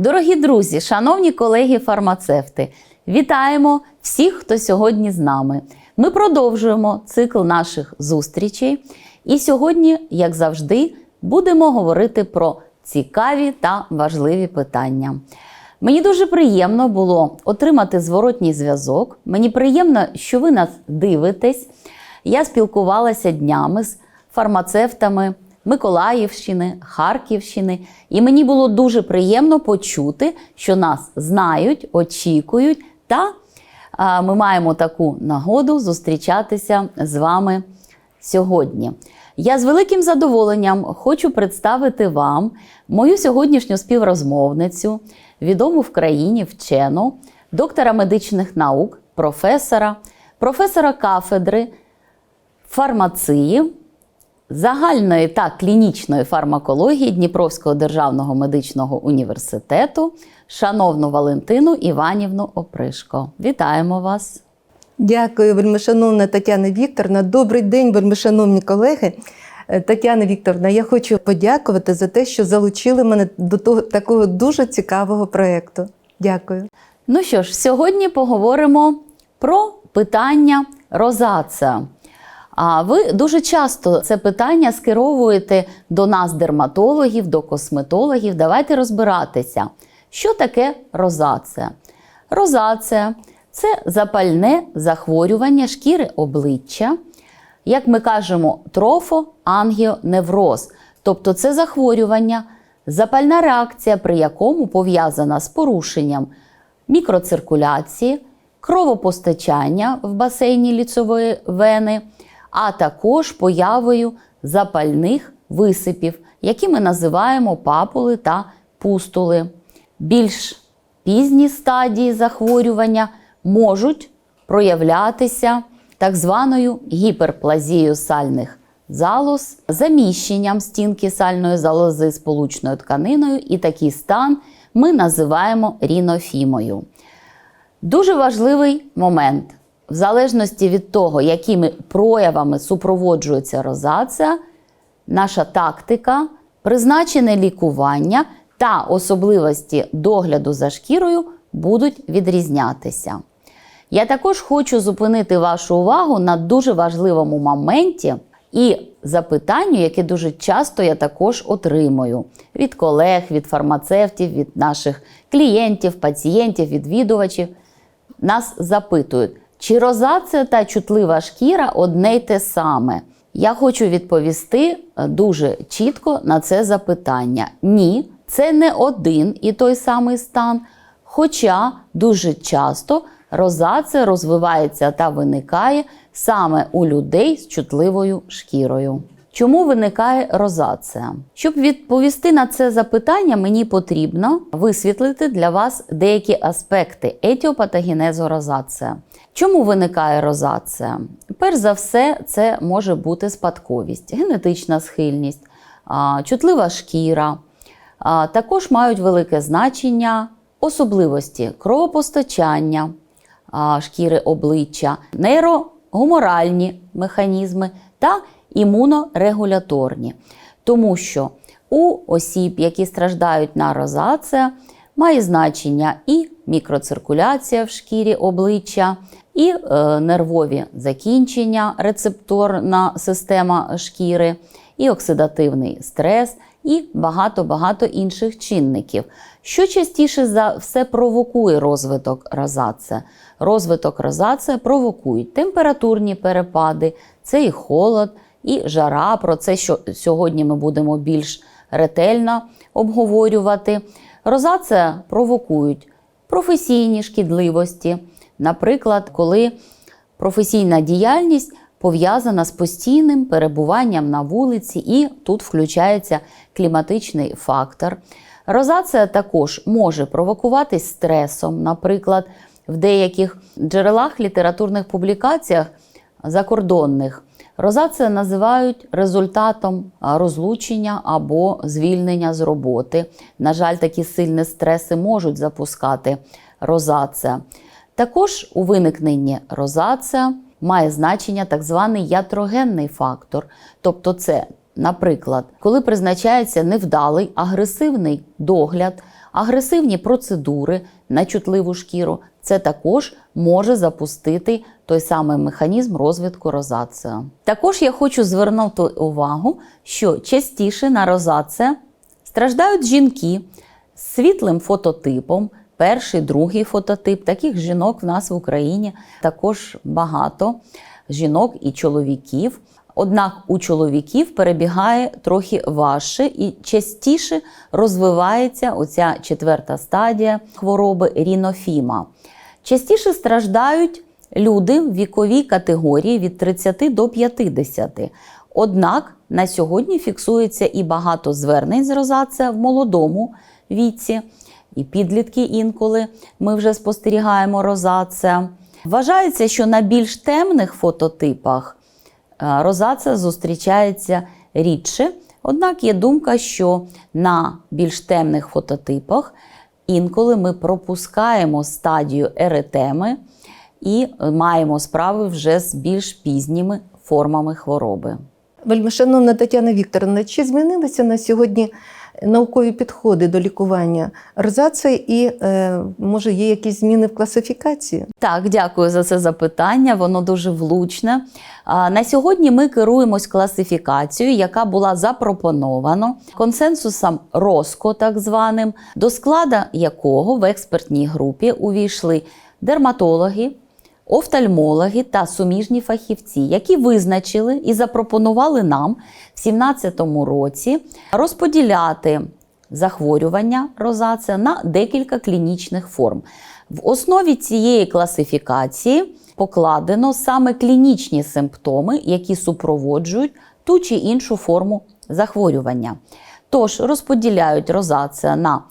Дорогі друзі, шановні колеги-фармацевти, вітаємо всіх, хто сьогодні з нами. Ми продовжуємо цикл наших зустрічей. І сьогодні, як завжди, будемо говорити про цікаві та важливі питання. Мені дуже приємно було отримати зворотній зв'язок. Мені приємно, що ви нас дивитесь. Я спілкувалася днями з фармацевтами Миколаївщини, Харківщини, і мені було дуже приємно почути, що нас знають, очікують, та ми маємо таку нагоду зустрічатися з вами сьогодні. Я з великим задоволенням хочу представити вам мою сьогоднішню співрозмовницю, відому в країні вчену, доктора медичних наук, професора, професора кафедри фармації, загальної та клінічної фармакології Дніпровського державного медичного університету, шановну Валентину Іванівну Опришко. Вітаємо вас! Дякую, вельмишановна Тетяна Вікторовна. Добрий день, вельмишановні колеги. Е, Тетяна Вікторовна, я хочу подякувати за те, що залучили мене до того такого дуже цікавого проєкту. Дякую. Ну що ж, сьогодні поговоримо про питання розація. А ви дуже часто це питання скеровуєте до нас, дерматологів, до косметологів. Давайте розбиратися, що таке розація. Розація це запальне захворювання шкіри обличчя, як ми кажемо, трофоангіоневроз. Тобто це захворювання, запальна реакція, при якому пов'язана з порушенням мікроциркуляції, кровопостачання в басейні ліцевої вени, а також появою запальних висипів, які ми називаємо папули та пустули. Більш пізні стадії захворювання можуть проявлятися так званою гіперплазією сальних залоз, заміщенням стінки сальної залози сполучною тканиною, і такий стан ми називаємо рінофімою. Дуже важливий момент. В залежності від того, якими проявами супроводжується розація, наша тактика, призначене лікування та особливості догляду за шкірою будуть відрізнятися. Я також хочу зупинити вашу увагу на дуже важливому моменті і запитанню, яке дуже часто я також отримую від колег, від фармацевтів, від наших клієнтів, пацієнтів, відвідувачів. Нас запитують, чи розація та чутлива шкіра одне й те саме. Я хочу відповісти е, дуже чітко на це запитання. Ні, це не один і той самий стан. Хоча дуже часто розація розвивається та виникає саме у людей з чутливою шкірою. Чому виникає розація? Щоб відповісти на це запитання, мені потрібно висвітлити для вас деякі аспекти етіопатогенезу розація. Чому виникає розація? Перш за все, це може бути спадковість, генетична схильність, чутлива шкіра. Також мають велике значення особливості кровопостачання шкіри обличчя, нейрогуморальні механізми та імунорегуляторні. Тому що у осіб, які страждають на розація, має значення і мікроциркуляція в шкірі обличчя, і е, нервові закінчення, рецепторна система шкіри, і оксидативний стрес, і багато-багато інших чинників. Що частіше за все провокує розвиток розація? Розвиток розація провокують температурні перепади, це і холод, і жара. Про це що сьогодні ми будемо більш ретельно обговорювати. Розація провокують професійні шкідливості, наприклад, коли професійна діяльність пов'язана з постійним перебуванням на вулиці, і тут включається кліматичний фактор. Розація також може провокуватись стресом, наприклад, в деяких джерелах літературних публікаціях закордонних. Розація називають результатом розлучення або звільнення з роботи. На жаль, такі сильні стреси можуть запускати розація. Також у виникненні розація має значення так званий ятрогенний фактор. Тобто, це, наприклад, коли призначається невдалий агресивний догляд агресивні процедури на чутливу шкіру, це також може запустити той самий механізм розвитку розація. Також я хочу звернути увагу, що частіше на розація страждають жінки з світлим фототипом, перший, другий фототип. Таких жінок в нас в Україні також багато жінок і чоловіків. Однак у чоловіків перебігає трохи важче і частіше розвивається оця четверта стадія хвороби рінофіма. Частіше страждають люди в віковій категорії від 30 до 50. Однак на сьогодні фіксується і багато звернень з розація в молодому віці, і підлітки інколи ми вже спостерігаємо розація. Вважається, що на більш темних фототипах е, розація зустрічається рідше. Однак є думка, що на більш темних фототипах інколи ми пропускаємо стадію еретеми і маємо справи вже з більш пізніми формами хвороби. Вельмишановна Тетяна Вікторовна, чи змінилися на сьогодні наукові підходи до лікування розації і е, може є якісь зміни в класифікації? Так, дякую за це запитання. Воно дуже влучне. А, На сьогодні ми керуємось класифікацією, яка була запропонована консенсусом РОСКО, так званим, до складу якого в експертній групі увійшли дерматологи. Офтальмологи та суміжні фахівці, які визначили і запропонували нам в 2017 році розподіляти захворювання розація на декілька клінічних форм. В основі цієї класифікації покладено саме клінічні симптоми, які супроводжують ту чи іншу форму захворювання. Тож розподіляють розація на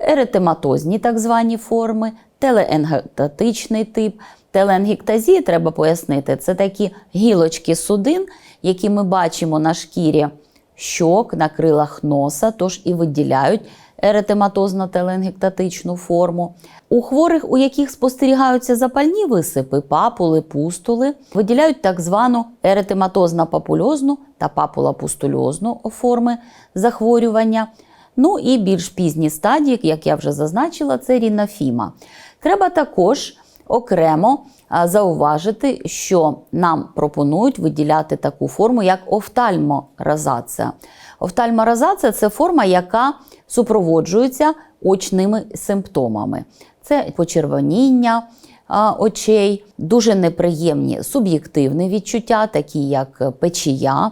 еретематозні так звані форми, телеенгектатичний тип. Теленгектазія, треба пояснити, це такі гілочки судин, які ми бачимо на шкірі щок, на крилах носа, тож і виділяють еретематозно теленгектатичну форму. У хворих, у яких спостерігаються запальні висипи, папули, пустули, виділяють так звану еретематозно-папульозну та папулопустульозну форми захворювання. Ну і більш пізні стадії, як я вже зазначила, це рінофіма. Треба також окремо зауважити, що нам пропонують виділяти таку форму, як офтальморазація. Офтальморазація це форма, яка супроводжується очними симптомами. Це почервоніння очей, дуже неприємні суб'єктивні відчуття, такі як печія,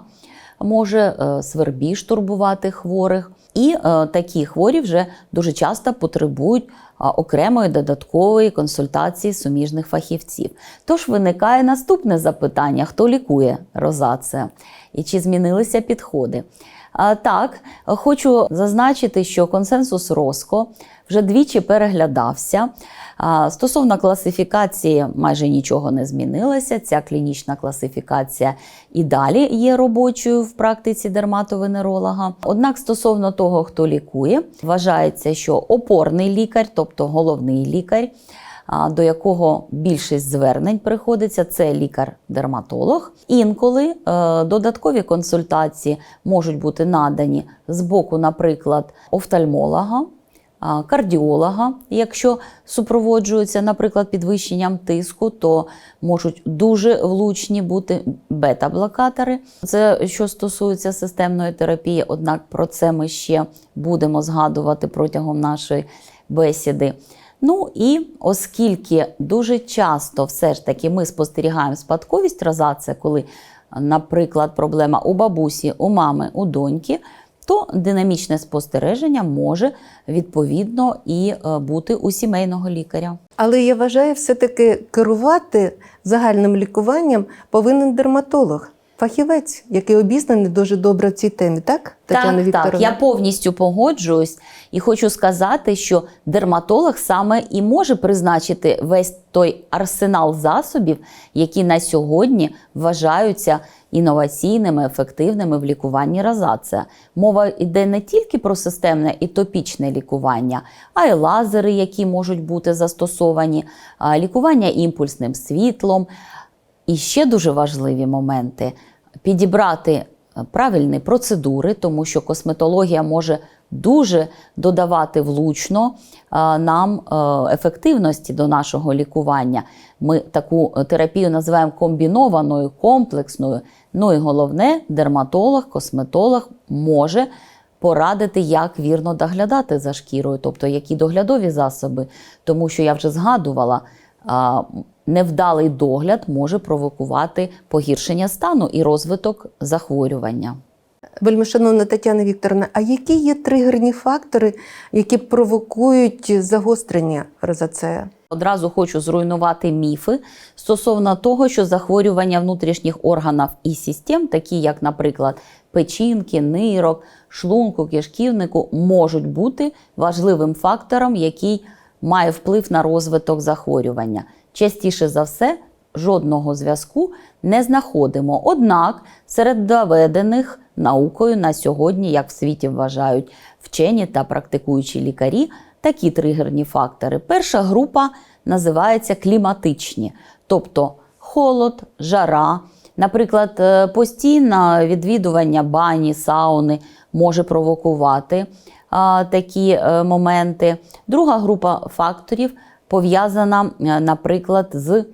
може е, свербіж турбувати хворих. І е, такі хворі вже дуже часто потребують а, окремої додаткової консультації суміжних фахівців. Тож виникає наступне запитання: хто лікує розація і чи змінилися підходи? Так, хочу зазначити, що консенсус РОСКО вже двічі переглядався. Стосовно класифікації майже нічого не змінилося. Ця клінічна класифікація і далі є робочою в практиці дерматовенеролога. Однак, стосовно того, хто лікує, вважається, що опорний лікар, тобто головний лікар, до якого більшість звернень приходиться, це лікар-дерматолог. Інколи е, додаткові консультації можуть бути надані з боку, наприклад, офтальмолога. Кардіолога, якщо супроводжуються, наприклад, підвищенням тиску, то можуть дуже влучні бути бета-блокатори. Це що стосується системної терапії, однак про це ми ще будемо згадувати протягом нашої бесіди. Ну і оскільки дуже часто все ж таки ми спостерігаємо спадковість розація, коли, наприклад, проблема у бабусі, у мами, у доньки, то динамічне спостереження може відповідно і е, бути у сімейного лікаря. Але я вважаю, все-таки керувати загальним лікуванням повинен дерматолог, фахівець, який обізнаний дуже добре в цій темі, так, Тетяна так, так, я повністю погоджуюсь і хочу сказати, що дерматолог саме і може призначити весь той арсенал засобів, які на сьогодні вважаються інноваційними, ефективними в лікуванні розація. Мова йде не тільки про системне і топічне лікування, а й лазери, які можуть бути застосовані, лікування імпульсним світлом. І ще дуже важливі моменти підібрати правильні процедури, тому що косметологія може дуже додавати влучно нам е, ефективності до нашого лікування. Ми таку терапію називаємо комбінованою, комплексною. Ну і головне, дерматолог, косметолог може порадити, як вірно доглядати за шкірою, тобто які доглядові засоби. Тому що я вже згадувала, невдалий догляд може провокувати погіршення стану і розвиток захворювання. Вельмишановна Тетяна Вікторовна, а які є тригерні фактори, які провокують загострення розацея? Одразу хочу зруйнувати міфи стосовно того, що захворювання внутрішніх органів і систем, такі як, наприклад, печінки, нирок, шлунку, кишківнику, можуть бути важливим фактором, який має вплив на розвиток захворювання. Частіше за все, жодного зв'язку не знаходимо. Однак серед доведених наукою на сьогодні, як в світі вважають вчені та практикуючі лікарі, такі тригерні фактори. Перша група називається кліматичні, тобто холод, жара. Наприклад, е, постійне відвідування бані, сауни може провокувати а, такі е, моменти. Друга група факторів пов'язана, е, наприклад, з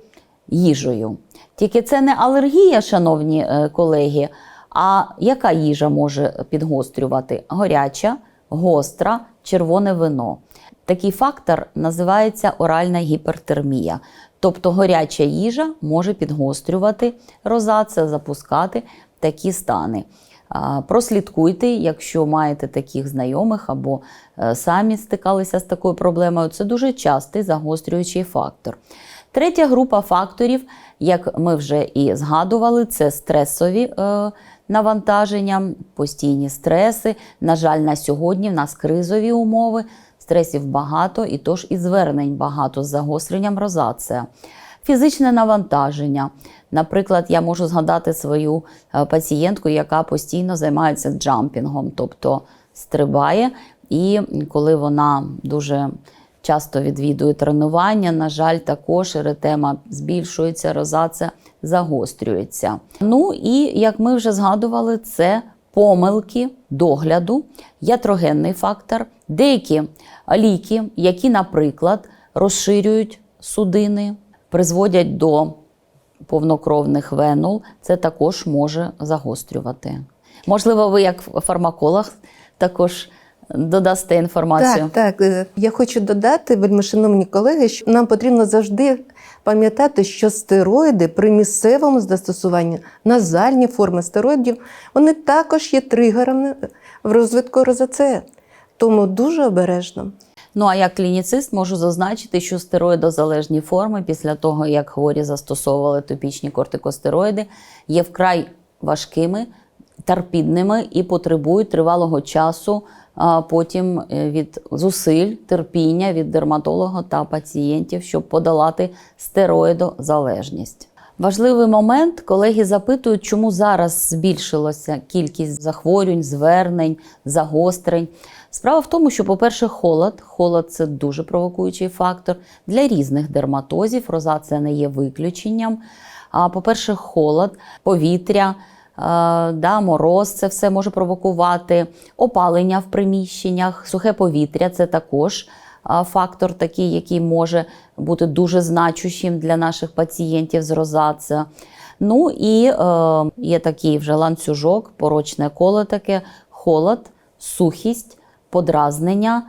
їжею. Тільки це не алергія, шановні е, колеги. А яка їжа може підгострювати? Горяча, гостра, червоне вино. Такий фактор називається оральна гіпертермія. Тобто гаряча їжа може підгострювати розацію, запускати такі стани. Прослідкуйте, якщо маєте таких знайомих або е, самі стикалися з такою проблемою. Це дуже частий загострюючий фактор. Третя група факторів, як ми вже і згадували, це стресові е, навантаження, постійні стреси. На жаль, на сьогодні в нас кризові умови, стресів багато, і тож і звернень багато з загостренням розація. Фізичне навантаження. Наприклад, я можу згадати свою е, пацієнтку, яка постійно займається джампінгом, тобто стрибає, і коли вона дуже часто відвідує тренування, на жаль, також еретема збільшується, розація загострюється. Ну і як ми вже згадували, це помилки догляду, ятрогенний фактор, деякі ліки, які, наприклад, розширюють судини, призводять до повнокровних венул, це також може загострювати. Можливо, ви як фармаколог також додасте інформацію. Так, так. Е, Я хочу додати, вельмишановні колеги, що нам потрібно завжди пам'ятати, що стероїди при місцевому застосуванні, назальні форми стероїдів, вони також є тригерами в розвитку розацея. Тому дуже обережно. Ну а як клініцист можу зазначити, що стероїдозалежні форми після того, як хворі застосовували топічні кортикостероїди, є вкрай важкими, торпідними і потребують тривалого часу. а Потім е, від зусиль, терпіння від дерматолога та пацієнтів, щоб подолати стероїдозалежність. Важливий момент, колеги запитують, чому зараз збільшилася кількість захворювань, звернень, загострень. Справа в тому, що, по-перше, холод. Холод це дуже провокуючий фактор для різних дерматозів. Розація не є виключенням. А по-перше, холод, повітря, да, мороз, це все може провокувати опалення в приміщеннях, сухе повітря це також фактор такий, який може бути дуже значущим для наших пацієнтів з розація. Ну і е, є такий вже ланцюжок, порочне коло таке, холод, сухість, подразнення,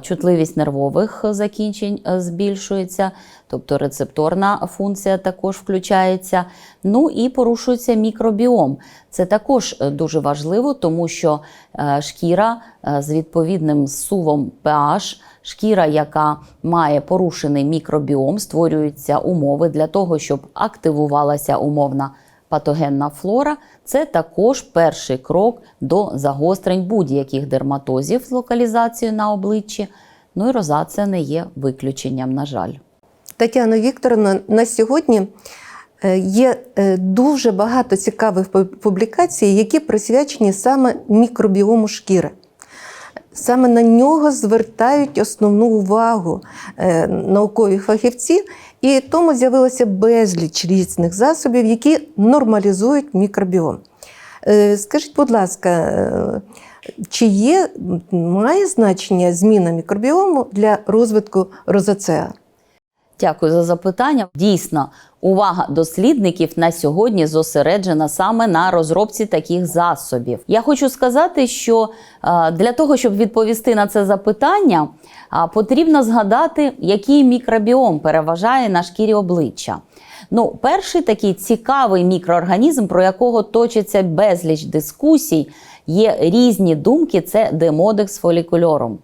чутливість нервових закінчень е, збільшується, тобто рецепторна функція також включається. Ну і порушується мікробіом. Це також е, дуже важливо, тому що е, шкіра з відповідним сувом pH, шкіра, яка має порушений мікробіом, створюються умови для того, щоб активувалася умовна патогенна флора. Це також перший крок до загострень будь-яких дерматозів з локалізацією на обличчі. Ну і розація не є виключенням, на жаль. Тетяна Вікторовна, на сьогодні е, є е, дуже багато цікавих публікацій, які присвячені саме мікробіому шкіри. Саме на нього звертають основну увагу е, наукові фахівці, і тому з'явилося безліч різних засобів, які нормалізують мікробіом. Е, Скажіть, будь ласка, е, чи є, має значення зміна мікробіому для розвитку розоцеа? Дякую за запитання. Дійсно, увага дослідників на сьогодні зосереджена саме на розробці таких засобів. Я хочу сказати, що е, для того, щоб відповісти на це запитання, потрібно згадати, який мікробіом переважає на шкірі обличчя. Ну, перший такий цікавий мікроорганізм, про якого точиться безліч дискусій, є різні думки. Це демодекс фолікульорум.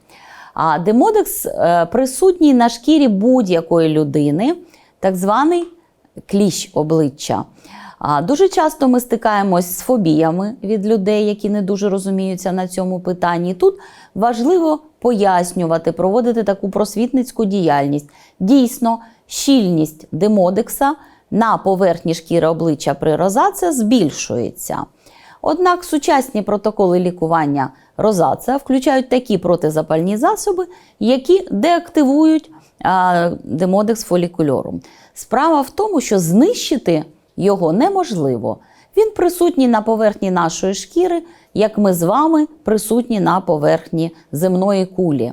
А демодекс е, присутній на шкірі будь-якої людини, так званий кліщ обличчя. Дуже часто ми стикаємось з фобіями від людей, які не дуже розуміються на цьому питанні. Тут важливо пояснювати, проводити таку просвітницьку діяльність. Дійсно, щільність демодекса на поверхні шкіри обличчя при розація збільшується. Однак сучасні протоколи лікування розація включають такі протизапальні засоби, які деактивують демодекс фолікульорум. Справа в тому, що знищити його неможливо. Він присутній на поверхні нашої шкіри, як ми з вами присутні на поверхні земної кулі.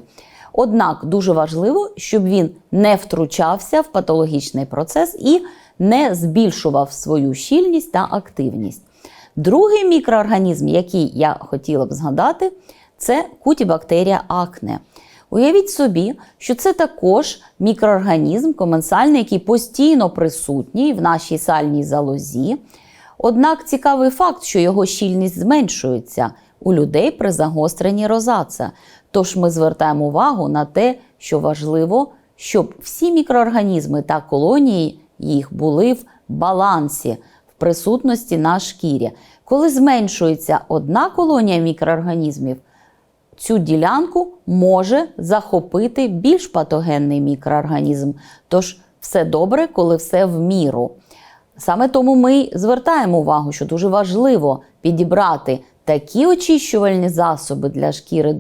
Однак дуже важливо, щоб він не втручався в патологічний процес і не збільшував свою щільність та активність. Другий мікроорганізм, який я хотіла б згадати, це кутібактерія акне. Уявіть собі, що це також мікроорганізм коменсальний, який постійно присутній в нашій сальній залозі. Однак цікавий факт, що його щільність зменшується у людей при загостренні розаца. Тож ми звертаємо увагу на те, що важливо, щоб всі мікроорганізми та колонії їх були в балансі, присутності на шкірі. Коли зменшується одна колонія мікроорганізмів, цю ділянку може захопити більш патогенний мікроорганізм. Тож все добре, коли все в міру. Саме тому ми звертаємо увагу, що дуже важливо підібрати такі очищувальні засоби для шкіри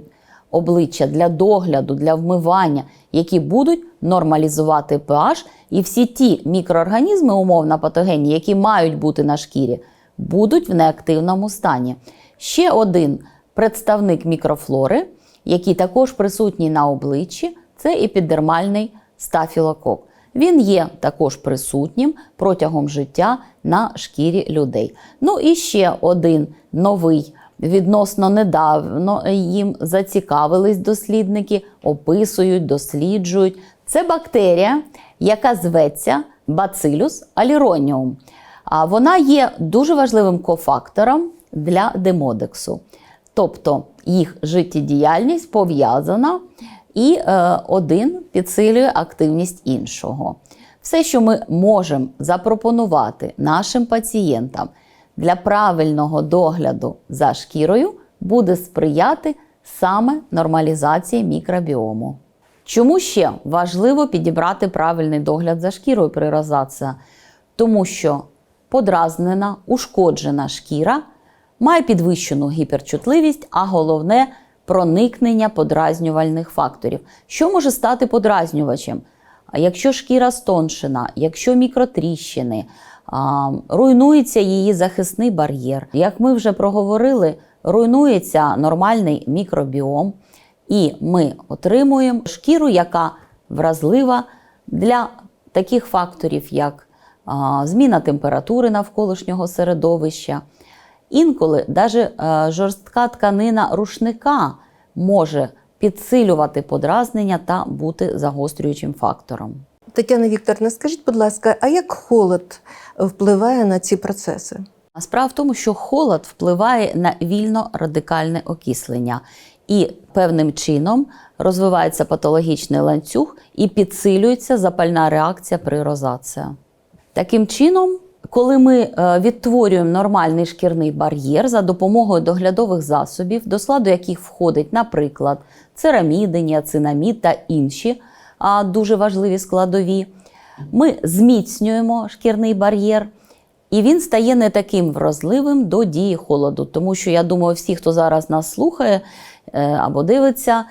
обличчя, для догляду, для вмивання, які будуть нормалізувати pH, і всі ті мікроорганізми, умовно патогенні, які мають бути на шкірі, будуть в неактивному стані. Ще один представник мікрофлори, який також присутній на обличчі, це епідермальний стафілокок. Він є також присутнім протягом життя на шкірі людей. Ну і ще один новий, відносно недавно їм зацікавились дослідники, описують, досліджують. Це бактерія, яка зветься Bacillus alironium. А вона є дуже важливим кофактором для демодексу. Тобто їх життєдіяльність пов'язана і е, один підсилює активність іншого. Все, що ми можемо запропонувати нашим пацієнтам для правильного догляду за шкірою, буде сприяти саме нормалізації мікробіому. Чому ще важливо підібрати правильний догляд за шкірою при розація? Тому що подразнена, ушкоджена шкіра має підвищену гіперчутливість, а головне проникнення подразнювальних факторів. Що може стати подразнювачем? Якщо шкіра стоншена, якщо мікротріщини, руйнується її захисний бар'єр. Як ми вже проговорили, руйнується нормальний мікробіом, і ми отримуємо шкіру, яка вразлива для таких факторів, як зміна температури навколишнього середовища. Інколи навіть жорстка тканина рушника може підсилювати подразнення та бути загострюючим фактором. Тетяна Вікторовна, скажіть, будь ласка, а як холод впливає на ці процеси? Справа в тому, що холод впливає на вільно-радикальне окислення, і певним чином розвивається патологічний ланцюг і підсилюється запальна реакція при розація. Таким чином, коли ми е, відтворюємо нормальний шкірний бар'єр за допомогою доглядових засобів, до складу яких входить, наприклад, цераміди, ніацинамід та інші дуже важливі складові, ми зміцнюємо шкірний бар'єр. І він стає не таким вразливим до дії холоду. Тому що я думаю, всі, хто зараз нас слухає або дивиться, е,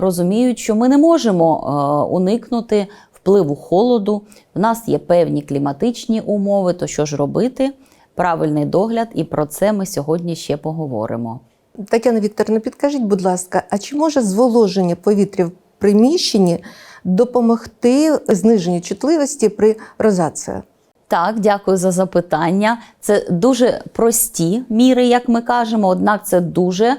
розуміють, що ми не можемо е, уникнути впливу холоду. В нас є певні кліматичні умови, то що ж робити? правильний догляд, і про це ми сьогодні ще поговоримо. Тетяна Вікторовна, підкажіть, будь ласка, а чи може зволоження повітря в приміщенні допомогти зниженню чутливості при розації? Так, дякую за запитання. Це дуже прості міри, як ми кажемо, однак це дуже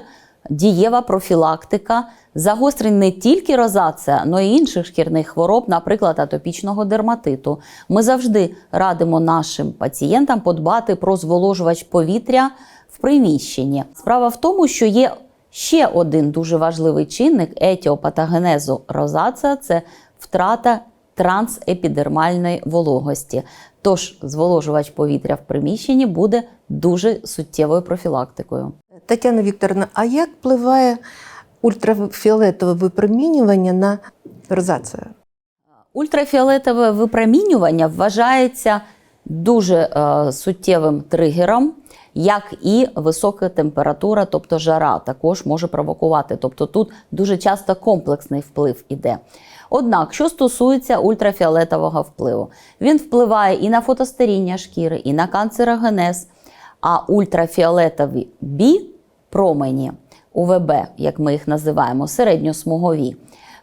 дієва профілактика загострень не тільки розація, але й інших шкірних хвороб, наприклад, атопічного дерматиту. Ми завжди радимо нашим пацієнтам подбати про зволожувач повітря в приміщенні. Справа в тому, що є ще один дуже важливий чинник етіопатогенезу розація це втрата трансепідермальної вологості. Тож зволожувач повітря в приміщенні буде дуже суттєвою профілактикою. Тетяна Вікторовна, а як впливає ультрафіолетове випромінювання на розацію? Ультрафіолетове випромінювання вважається дуже е, суттєвим тригером, як і висока температура, тобто жара, також може провокувати. Тобто тут дуже часто комплексний вплив іде. Однак, що стосується ультрафіолетового впливу, він впливає і на фотостаріння шкіри, і на канцерогенез, а ультрафіолетові бі промені УВБ, як ми їх називаємо, середньосмугові,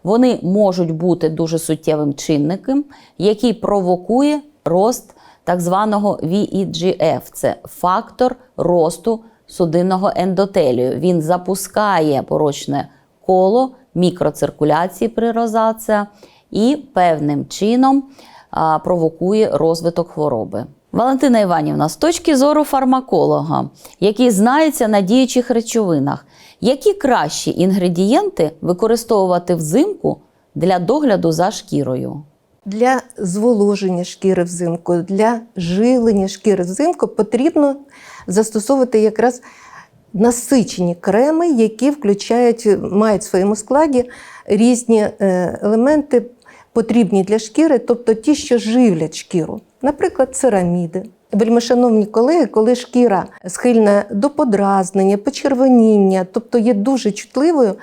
вони можуть бути дуже суттєвим чинником, який провокує рост так званого VEGF. Це фактор росту судинного ендотелію. Він запускає порочне коло мікроциркуляції при розація і певним чином провокує розвиток хвороби. Валентина Іванівна, з точки зору фармаколога, який знається на діючих речовинах, які кращі інгредієнти використовувати взимку для догляду за шкірою? Для зволоження шкіри взимку, для живлення шкіри взимку потрібно застосовувати якраз насичені креми, які включають, мають в своєму складі різні е, елементи, потрібні для шкіри, тобто ті, що живлять шкіру, наприклад, цераміди. Вельмишановні колеги, коли шкіра схильна до подразнення, почервоніння, тобто є дуже чутливою,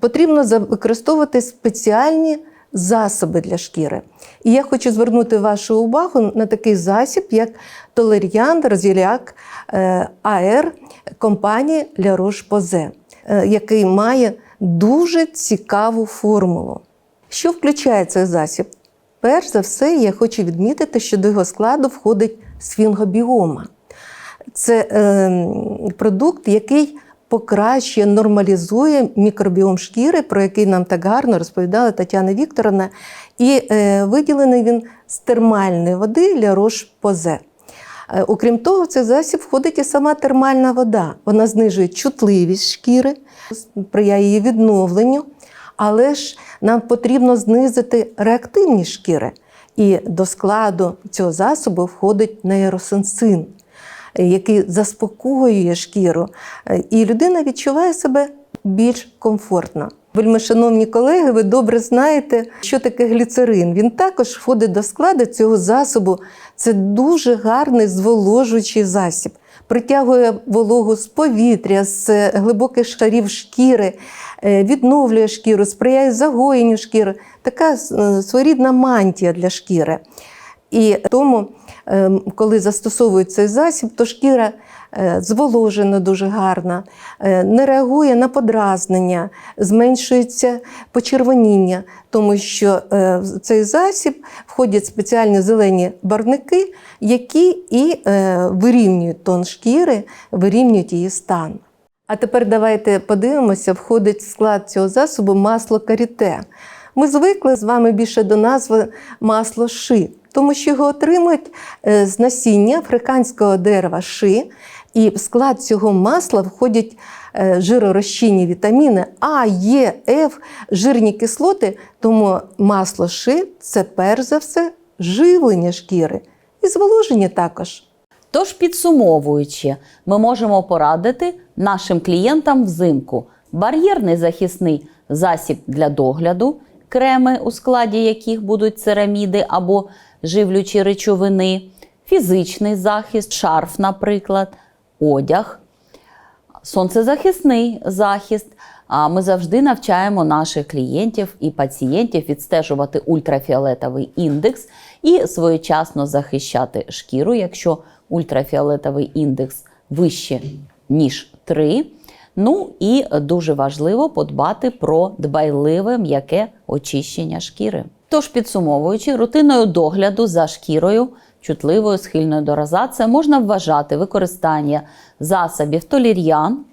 потрібно використовувати спеціальні засоби для шкіри. І я хочу звернути вашу увагу на такий засіб, як Толеріан Розіляк АР компанії La е, який має дуже цікаву формулу. Що включає цей засіб? Перш за все, я хочу відмітити, що до його складу входить сфінгобіома. Це е, продукт, який покращує, нормалізує мікробіом шкіри, про який нам так гарно розповідала Тетяна Вікторовна. І е, виділений він з термальної води для рош позе. Е, Окрім того, в цей засіб входить і сама термальна вода. Вона знижує чутливість шкіри, сприяє її відновленню, але ж нам потрібно знизити реактивність шкіри. І до складу цього засобу входить нейросенсин, який заспокоює шкіру, е, і людина відчуває себе більш комфортно. Вельми шановні колеги, ви добре знаєте, що таке гліцерин. Він також входить до складу цього засобу. Це дуже гарний зволожуючий засіб. Притягує вологу з повітря, з глибоких шарів шкіри, е, відновлює шкіру, сприяє загоєнню шкіри. Така е, своєрідна мантія для шкіри. І тому, ем, коли застосовують цей засіб, то шкіра зволожена дуже гарна, е, не реагує на подразнення, зменшується почервоніння, тому що е, в цей засіб входять спеціальні зелені барвники, які і е, вирівнюють тон шкіри, вирівнюють її стан. А тепер давайте подивимося, входить в склад цього засобу масло каріте. Ми звикли з вами більше до назви масло ши, тому що його отримують е, з насіння африканського дерева ши, і в склад цього масла входять е, жиророзчинні вітаміни А, Е, Ф, жирні кислоти, тому масло ши це перш за все живлення шкіри і зволоження також. Тож, підсумовуючи, ми можемо порадити нашим клієнтам взимку. Бар'єрний захисний засіб для догляду, креми, у складі яких будуть цераміди або живлючі речовини, фізичний захист, шарф, наприклад, одяг, сонцезахисний захист. А ми завжди навчаємо наших клієнтів і пацієнтів відстежувати ультрафіолетовий індекс і своєчасно захищати шкіру, якщо ультрафіолетовий індекс вище, ніж 3. Ну і дуже важливо подбати про дбайливе м'яке очищення шкіри. Тож, підсумовуючи, рутиною догляду за шкірою, чутливою, схильною до розації, можна вважати використання засобів толір'ян,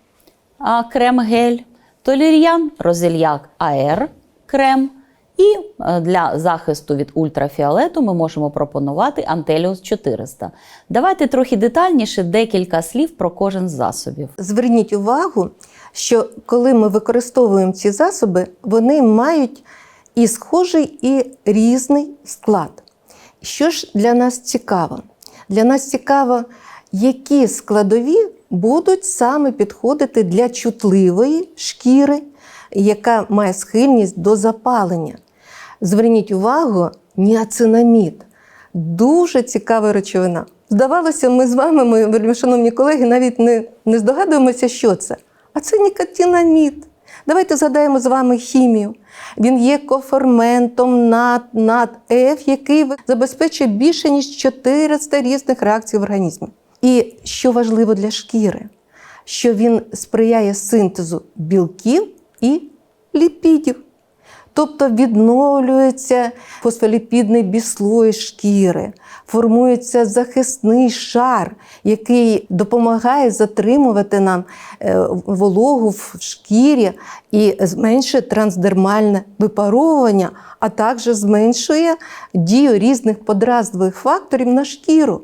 крем-гель, толір'ян, розільяк АР крем. І е, для захисту від ультрафіолету ми можемо пропонувати Антеліус 400. Давайте трохи детальніше декілька слів про кожен з засобів. Зверніть увагу, що коли ми використовуємо ці засоби, вони мають і схожий, і різний склад. Що ж для нас цікаво? Для нас цікаво, які складові будуть саме підходити для чутливої шкіри, яка має схильність до запалення. Зверніть увагу, ніацинамід дуже цікава речовина. Здавалося, ми з вами, мої шановні колеги, навіть не, не здогадуємося, що це. А це нікотинамід. Давайте згадаємо з вами хімію. Він є коферментом над, над F, який забезпечує більше ніж 400 різних реакцій в організмі. І що важливо для шкіри, що він сприяє синтезу білків і ліпідів. Тобто відновлюється фосфоліпідний біслой шкіри, формується захисний шар, який допомагає затримувати нам е, вологу в шкірі і зменшує трансдермальне випаровування, а також зменшує дію різних подраздливих факторів на шкіру.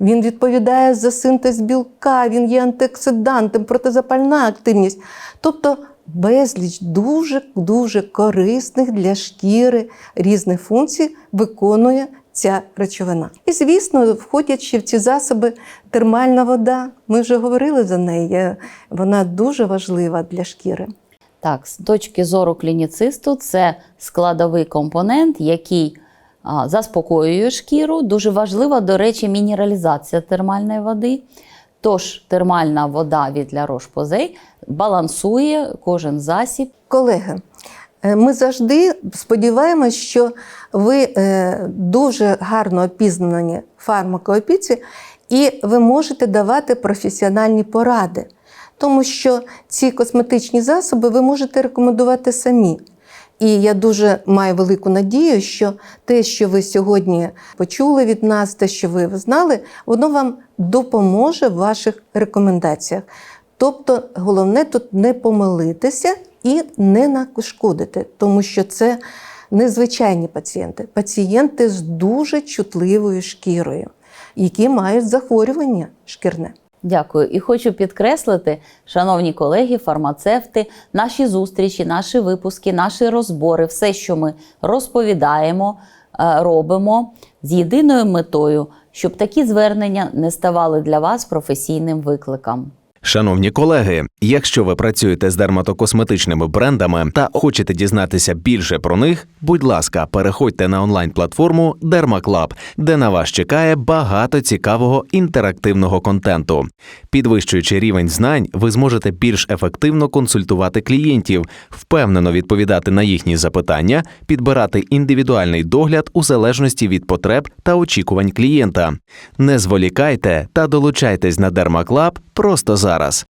Він відповідає за синтез білка, він є антиоксидантом, протизапальна активність. Тобто безліч дуже-дуже корисних для шкіри різних функцій виконує ця речовина. І, звісно, входячи в ці засоби, термальна вода. Ми вже говорили за неї. Вона дуже важлива для шкіри. Так, з точки зору клініцисту, це складовий компонент, який заспокоює шкіру. Дуже важлива, до речі, мінералізація термальної води. Тож термальна вода від La Roche-Posay балансує кожен засіб. Колеги, е, ми завжди сподіваємось, що ви е, дуже гарно опізнані фармакоопіці, і ви можете давати професіональні поради, тому що ці косметичні засоби ви можете рекомендувати самі. І я дуже маю велику надію, що те, що ви сьогодні почули від нас, те, що ви знали, воно вам допоможе в ваших рекомендаціях. Тобто, головне тут не помилитися і не нашкодити, тому що це незвичайні пацієнти, пацієнти з дуже чутливою шкірою, які мають захворювання шкірне. Дякую. І хочу підкреслити, шановні колеги, фармацевти, наші зустрічі, наші випуски, наші розбори, все, що ми розповідаємо, е, робимо з єдиною метою, щоб такі звернення не ставали для вас професійним викликом. Шановні колеги, якщо ви працюєте з дерматокосметичними брендами та хочете дізнатися більше про них, будь ласка, переходьте на онлайн-платформу DermaClub, де на вас чекає багато цікавого інтерактивного контенту. Підвищуючи рівень знань, ви зможете більш ефективно консультувати клієнтів, впевнено відповідати на їхні запитання, підбирати індивідуальний догляд у залежності від потреб та очікувань клієнта. Не зволікайте та долучайтесь на DermaClub просто зараз.